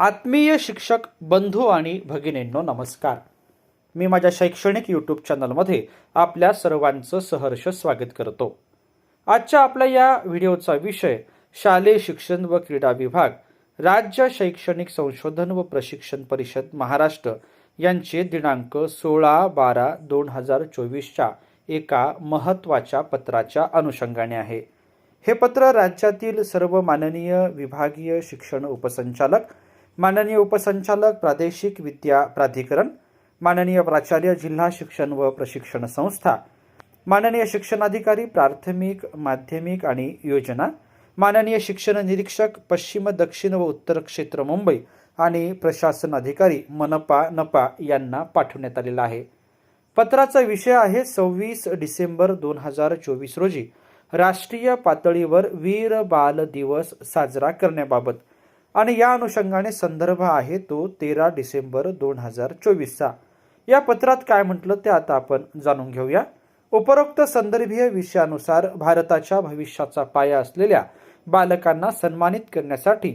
आत्मीय शिक्षक बंधू आणि भगिनींनो नमस्कार. मी माझ्या शैक्षणिक यूट्यूब चॅनलमध्ये आपल्या सर्वांचं सहर्ष स्वागत करतो. आजच्या आपल्या या व्हिडिओचा विषय शालेय शिक्षण व क्रीडा विभाग राज्य शैक्षणिक संशोधन व प्रशिक्षण परिषद महाराष्ट्र यांचे दिनांक सोळा बारा दोन हजार चोवीसच्या एका महत्त्वाच्या पत्राच्या अनुषंगाने आहे. हे पत्र राज्यातील सर्व माननीय विभागीय शिक्षण उपसंचालक माननीय उपसंचालक प्रादेशिक विद्या प्राधिकरण माननीय प्राचार्य जिल्हा शिक्षण व प्रशिक्षण संस्था माननीय शिक्षणाधिकारी प्राथमिक माध्यमिक आणि योजना माननीय शिक्षण निरीक्षक पश्चिम दक्षिण व उत्तर क्षेत्र मुंबई आणि प्रशासन अधिकारी मनपा नपा यांना पाठवण्यात आलेला आहे. पत्राचा विषय आहे सव्वीस डिसेंबर दोन हजार चोवीस रोजी राष्ट्रीय पातळीवर वीर बाल दिवस साजरा करण्याबाबत. आणि या अनुषंगाने संदर्भ आहे तो तेरा डिसेंबर दोन हजार चोवीसचा. या पत्रात काय म्हटलं ते आता आपण जाणून घेऊया. उपरोक्त संदर्भीय विषयानुसार भारताच्या भविष्याचा पाया असलेल्या बालकांना सन्मानित करण्यासाठी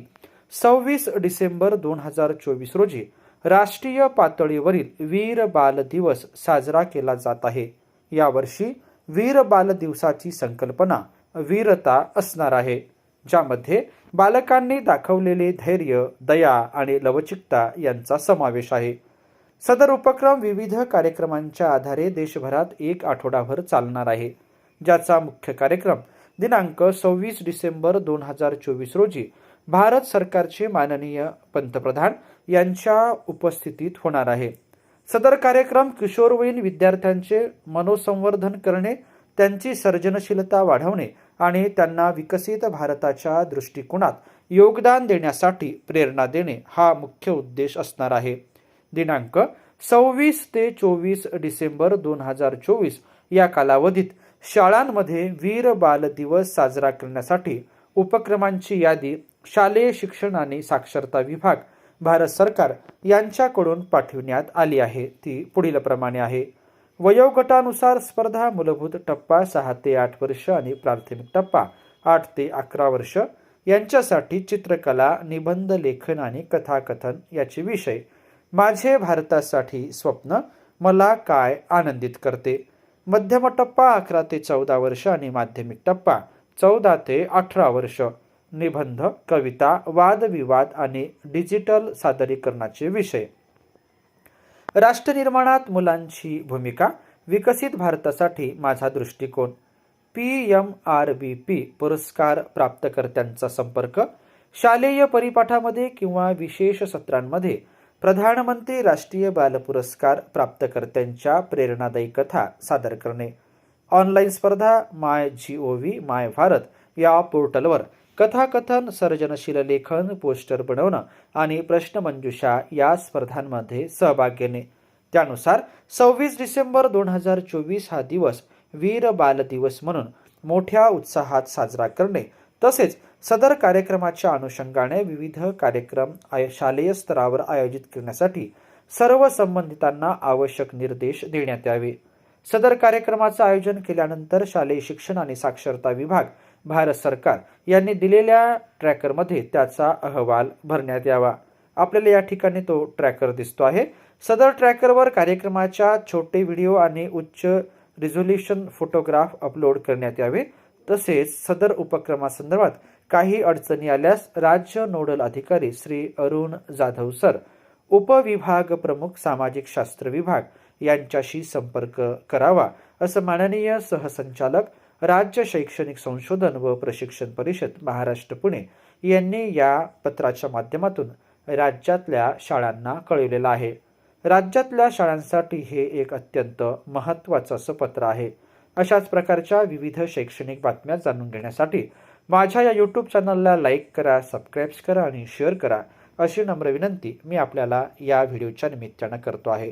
सव्वीस डिसेंबर दोन हजार चोवीस रोजी राष्ट्रीय पातळीवरील वीर बाल दिवस साजरा केला जात आहे. यावर्षी वीर बाल दिवसाची संकल्पना वीरता असणार आहे. ज्यामध्ये बालकांनी दाखवलेले धैर्य दया आणि लवचिकता यांचा समावेश आहे. सदर उपक्रम विविध कार्यक्रमांच्या आधारे देशभरात एक आठवडाभर चालणार आहे. ज्याचा मुख्य कार्यक्रम दिनांक सव्वीस डिसेंबर दोन हजार चोवीस रोजी भारत सरकारचे माननीय पंतप्रधान यांच्या उपस्थितीत होणार आहे. सदर कार्यक्रम किशोरवयीन विद्यार्थ्यांचे मनोसंवर्धन करणे त्यांची सर्जनशीलता वाढवणे आणि त्यांना विकसित भारताच्या दृष्टिकोनात योगदान देण्यासाठी प्रेरणा देणे हा मुख्य उद्देश असणार आहे. दिनांक सव्वीस ते चोवीस डिसेंबर दोन हजार चोवीस या कालावधीत शाळांमध्ये वीर बाल दिवस साजरा करण्यासाठी उपक्रमांची यादी शालेय शिक्षण आणि साक्षरता विभाग भारत सरकार यांच्याकडून पाठविण्यात आली आहे. ती पुढील प्रमाणे आहे. वयोगटानुसार स्पर्धा मूलभूत टप्पा सहा ते आठ वर्ष आणि प्राथमिक टप्पा आठ ते अकरा वर्ष. यांच्यासाठी चित्रकला निबंध लेखन आणि कथाकथन याचे विषय. माझे भारतासाठी स्वप्न मला काय आनंदित करते? मध्यम टप्पा अकरा ते चौदा वर्ष आणि माध्यमिक टप्पा चौदा ते अठरा वर्ष. निबंध कविता वादविवाद आणि डिजिटल सादरीकरणाचे विषय. राष्ट्रनिर्माणात मुलांची भूमिका विकसित भारतासाठी माझा दृष्टिकोन. P M R B P पुरस्कार प्राप्तकर्त्यांचा संपर्क शालेय परिपाठामध्ये किंवा विशेष सत्रांमध्ये प्रधानमंत्री राष्ट्रीय बाल पुरस्कार प्राप्तकर्त्यांच्या प्रेरणादायी कथा सादर करणे. ऑनलाईन स्पर्धा माय जी ओ व्ही माय भारत या पोर्टलवर कथाकथन सर्जनशील लेखन पोस्टर बनवणं आणि प्रश्नमंजुषा या स्पर्धांमध्ये सहभाग घेणे. त्यानुसार सव्वीस डिसेंबर दोन हजार चोवीस हा दिवस वीर बाल दिवस म्हणून मोठ्या उत्साहात साजरा करणे तसेच सदर कार्यक्रमाच्या अनुषंगाने विविध कार्यक्रम आय शालेय स्तरावर आयोजित करण्यासाठी सर्व संबंधितांना आवश्यक निर्देश देण्यात यावे. सदर कार्यक्रमाचं आयोजन केल्यानंतर शालेय शिक्षण आणि साक्षरता विभाग भारत सरकार यांनी दिलेल्या ट्रॅकरमध्ये त्याचा अहवाल भरण्यात यावा. आपल्याला या ठिकाणी तो ट्रॅकर दिसतो आहे. सदर ट्रॅकरवर कार्यक्रमाच्या छोटे व्हिडिओ आणि उच्च रिझोल्युशन फोटोग्राफ अपलोड करण्यात यावे. तसेच सदर उपक्रमासंदर्भात काही अडचणी आल्यास राज्य नोडल अधिकारी श्री अरुण जाधव सर उपविभाग प्रमुख सामाजिक शास्त्र विभाग यांच्याशी संपर्क करावा असं माननीय सहसंचालक राज्य शैक्षणिक संशोधन व प्रशिक्षण परिषद महाराष्ट्र पुणे यांनी या पत्राच्या माध्यमातून राज्यातल्या शाळांना कळविलेलं आहे. राज्यातल्या शाळांसाठी हे एक अत्यंत महत्त्वाचं असं पत्र आहे. अशाच प्रकारच्या विविध शैक्षणिक बातम्या जाणून घेण्यासाठी माझ्या या यूट्यूब चॅनलला लाईक करा सबस्क्राईब करा आणि शेअर करा अशी नम्र विनंती मी आपल्याला या व्हिडिओच्या निमित्तानं करतो आहे.